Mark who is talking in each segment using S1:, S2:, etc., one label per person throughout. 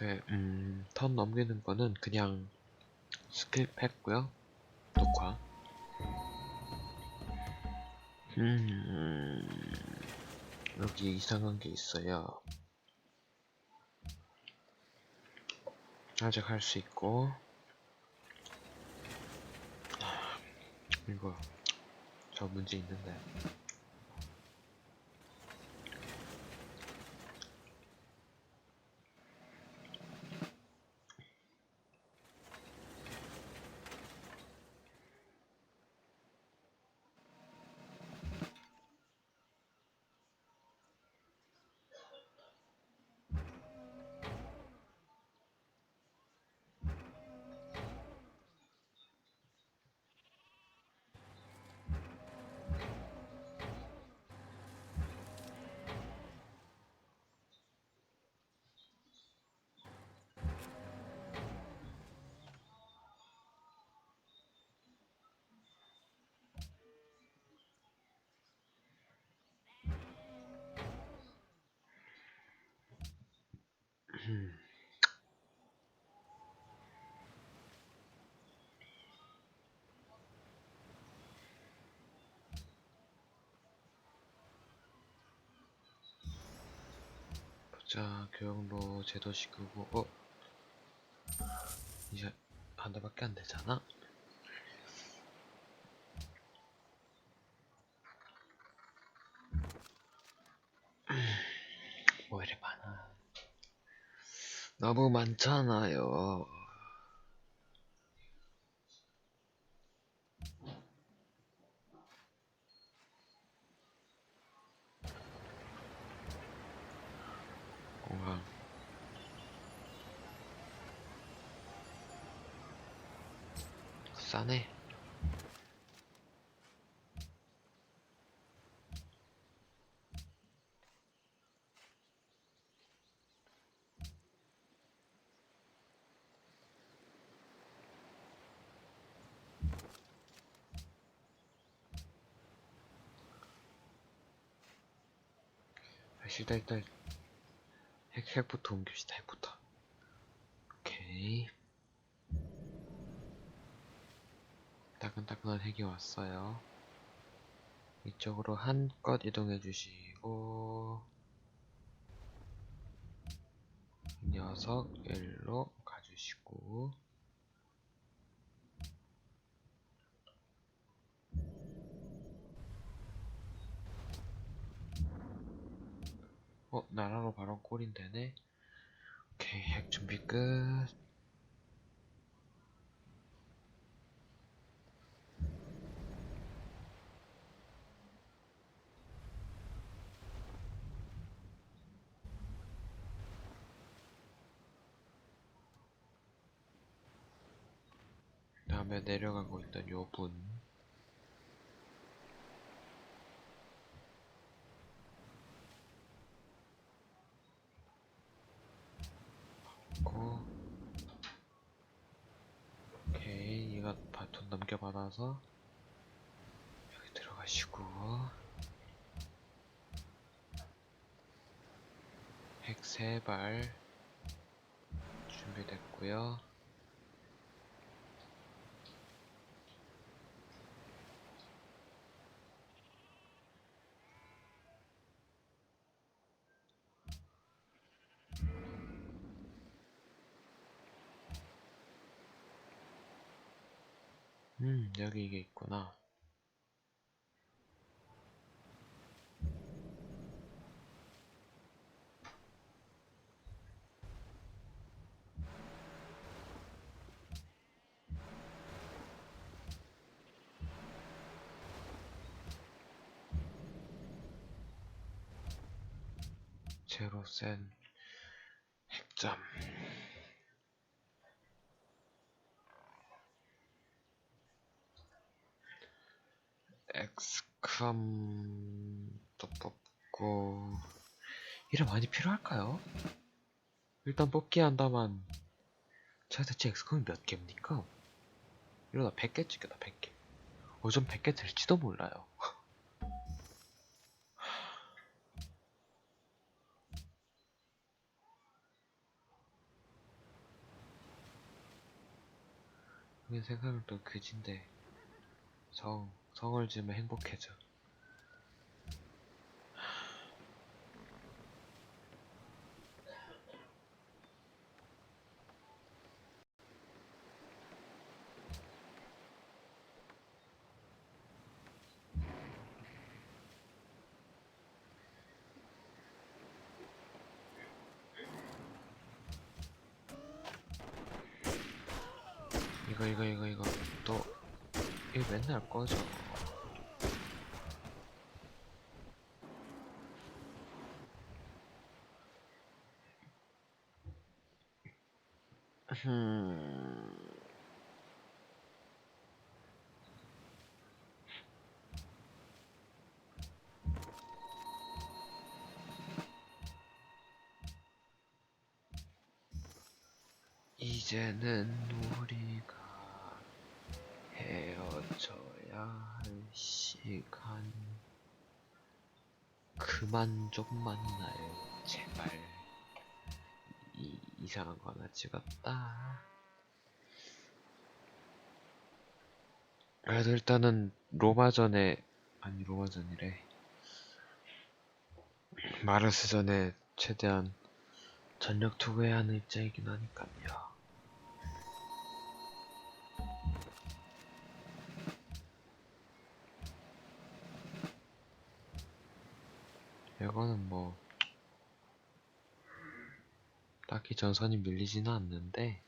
S1: 네, 음, 턴 넘기는 거는 그냥 스킬 했고요. 녹화. 음, 여기 이상한 게 있어요. 아직 할 수 있고. 이거, 저 문제 있는데. 보자, 교육로 제도 시크고, 어? 이제 한 달밖에 안 되잖아? 뭐 이리 많아. 너무 많잖아요. 공항. 싸네. 일단 일단. 핵, 핵부터 옮깁시다 핵부터. 오케이. 따끈따끈한 핵이 왔어요. 이쪽으로 한껏 이동해 주시고 이 녀석 일로 가주시고 어 나라로 바로 꼴인 되네? 오케이 핵 준비 끝. 다음에 내려가고 있던 요분 고 오케이 이거 바톤 넘겨받아서 여기 들어가시고 핵 3발 준비됐고요 음 여기 이게 있구나 익숙함도 뽑고. 이름 많이 필요할까요? 일단 뽑기 한다만. 제가 대체 엑스컴이 몇 개입니까? 이러다 100개 찍겠다 100개. 어전 100개 될지도 몰라요. 이게 생각은 또 그진데. 정. 성을 지으면 행복해져. 이거 이거 이거 이거 또 이거 맨날 꺼져. 음. 이제는 우리가 헤어져야 할 시간. 그만 좀 만나요, 제발. 이, 이상한 거 하나 찍었다. 그래도 일단은 로마전에, 아니 로마전이래. 마르스전에 최대한 전력 투구해야 하는 입장이긴 하니까요. 이거는 뭐 딱히 전선이 밀리지는 않는데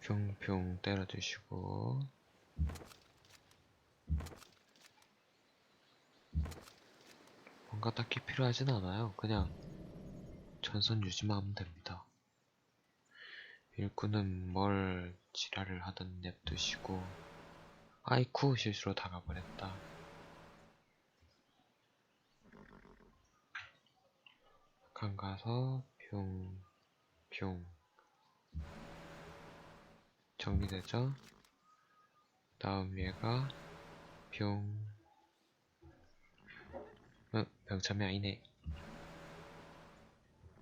S1: 평평 때려주시고 뭔가 딱히 필요하진 않아요. 그냥 전선 유지만 하면 됩니다. 일꾼은 뭘 지랄을 하던 냅두시고 아이쿠 실수로 다가버렸다. 강 가서 평, 평 정리되죠? 다음 얘가 병, 어, 병참이 아니네.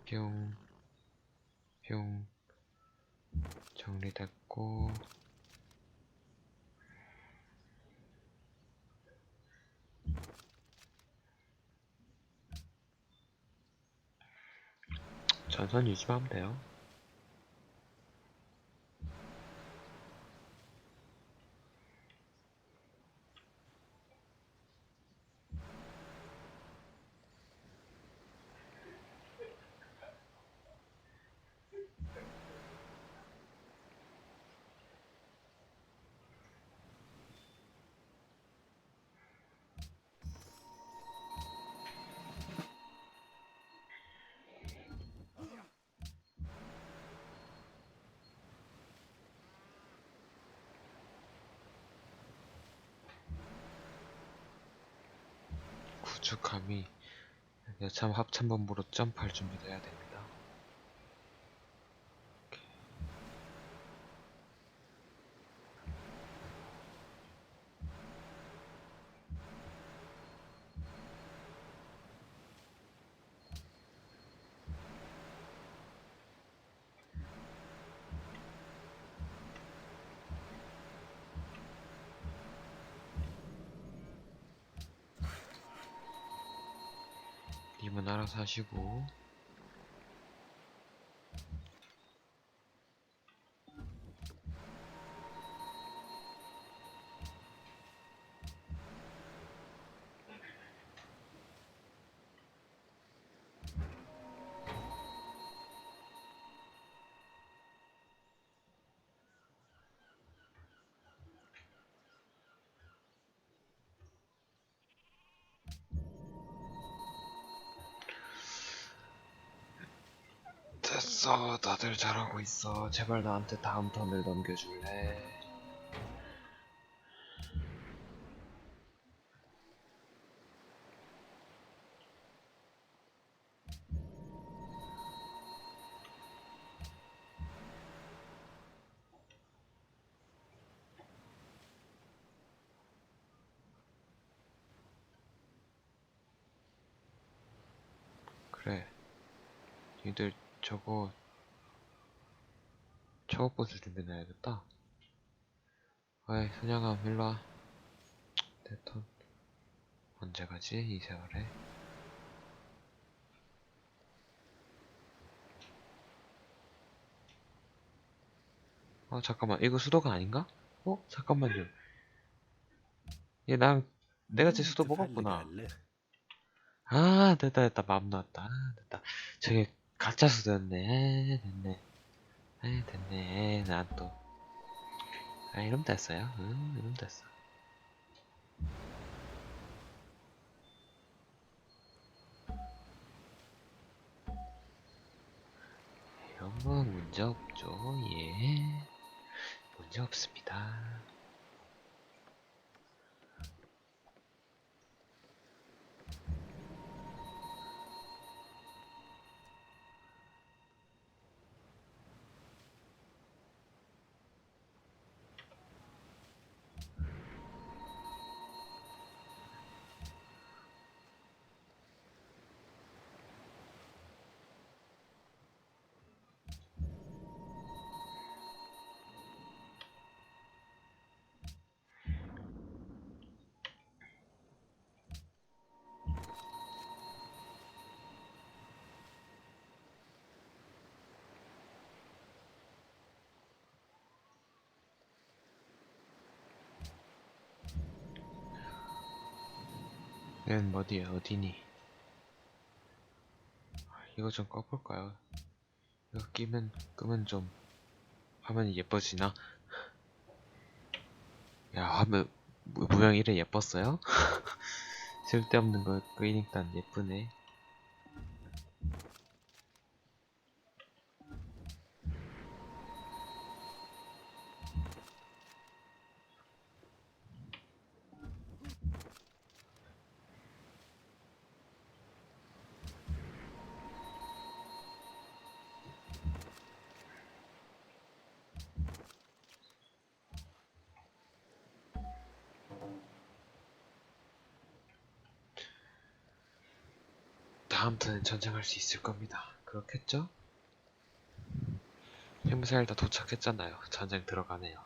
S1: 병, 병, 정리됐고, 전선 유지만 하면 돼요. 구축함이 여참 합참본부로 점프할 준비도 해야 됩니다. 님은 알아서 하시고 있어. 다들 잘하고 있어. 제발 나한테 다음 턴을 넘겨줄래? 그래. 니들 저거 저거 버스 준비해야겠다. 어이, 선영아, 일로 와. 내 턴. 언제 가지? 이 세월에? 어, 잠깐만. 이거 수도가 아닌가? 어? 잠깐만요. 얘, 난, 내가 제 수도 먹었구나. 아, 됐다, 됐다. 마음 나왔다. 아, 됐다. 저게 가짜 수도였네. 에, 됐네. 에, 됐네. 에, 난 또. 아, 이러면 됐어요. 응, 이러면 됐어. 이런 거 문제 없죠. 예. 문제 없습니다. 얜 어디야, 어디니? 이거 좀 꺼볼까요? 이거 끼면, 끄면 좀, 화면이 예뻐지나? 야, 화면, 모- 모양 이래 예뻤어요? 쓸데없는 거 끄니까 예쁘네. 다음 턴엔 전쟁할 수 있을 겁니다. 그렇겠죠? 핵미사일 다 도착했잖아요. 전쟁 들어가네요.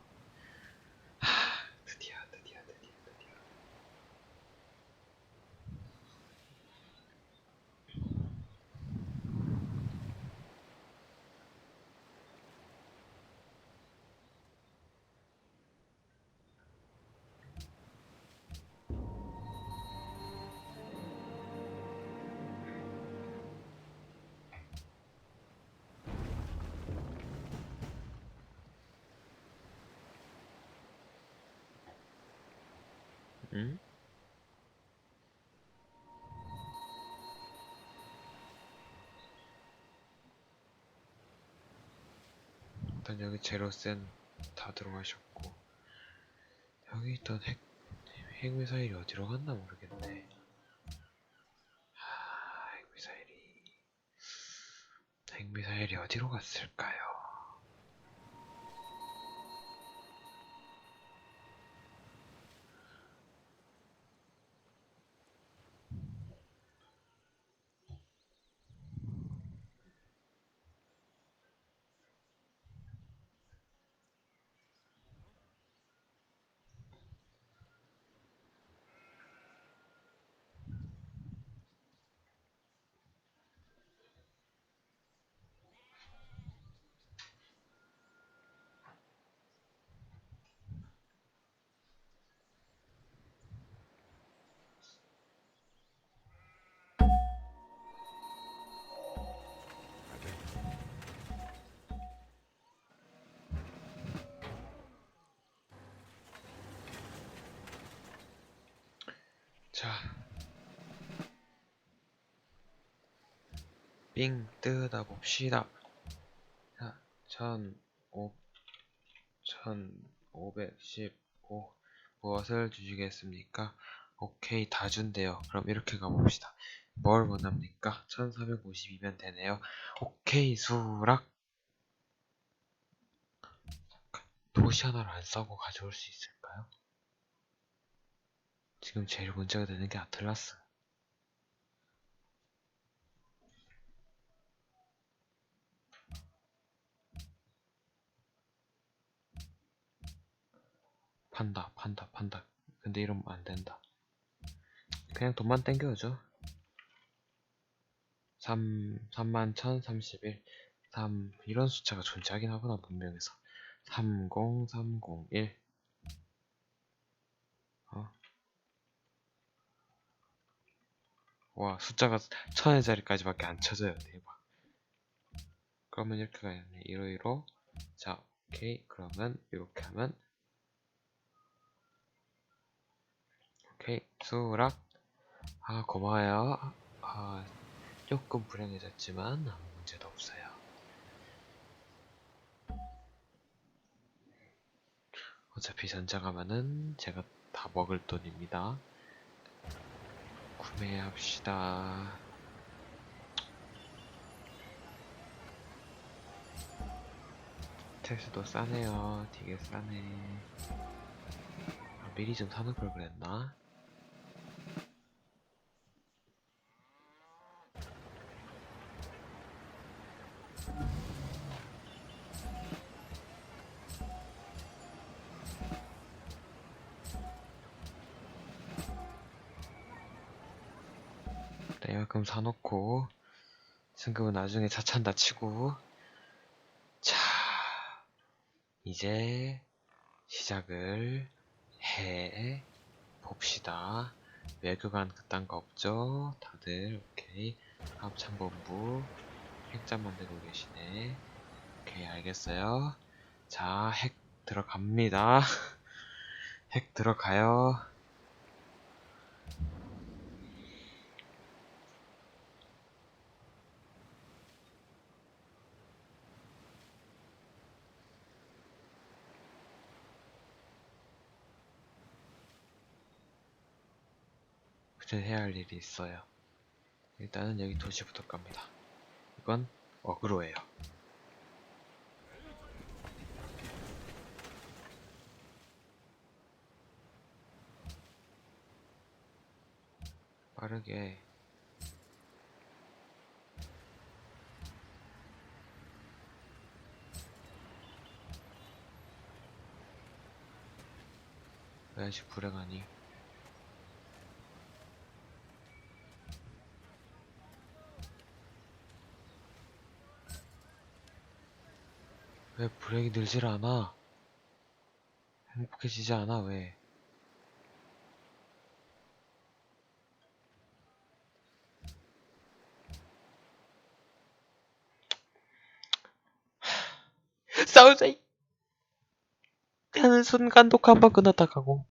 S1: 응? 일단 여기 제로센 다 들어가셨고 여기 있던 핵 핵미사일이 어디로 갔나 모르겠네. 하, 핵미사일이 핵미사일이 어디로 갔을까요? 자, 삥 뜯어 봅시다. 자, 천 오, 천 오백십오 무엇을 주시겠습니까? 오케이 다 준대요. 그럼 이렇게 가봅시다. 뭘 원합니까? 1452면 되네요. 오케이 수락. 도시 하나를 안 싸고 가져올 수 있을까요? 지금 제일 문제가 되는 게 아틀라스. 판다, 판다, 판다. 근데 이러면 안 된다. 그냥 돈만 땡겨야죠. 3, 3만 1031, 3, 이런 숫자가 존재하긴 하구나, 분명해서. 30301. 와, 숫자가 천의 자리까지밖에 안 쳐져요. 대박. 그러면 이렇게. 1호 1호. 자, 오케이. 그러면 이렇게 하면 오케이. 수락. 아, 고마워요. 아, 조금 불행해졌지만 아무 문제도 없어요. 어차피 전자 가면은 제가 다 먹을 돈입니다. 구매합시다. 택스도 싸네요. 되게 싸네. 아, 미리 좀 사는 걸 그랬나? 네, 이만큼 사놓고 승급은 나중에 차찬다 치고 자 이제 시작을 해 봅시다. 외교관 그딴 거 없죠? 다들 오케이. 합참본부 핵자 만들고 계시네. 오케이 알겠어요. 자 핵 들어갑니다. 핵 들어가요 그전 해야 할 일이 있어요. 일단은 여기 도시부터 갑니다. 이건 어그로예요. 빠르게 왜 아직 불행하니? 왜 불행이 늘질 않아? 행복해지지 않아, 왜? 싸우자! 이- 하는 순간 녹화 한번 끝났다 가고.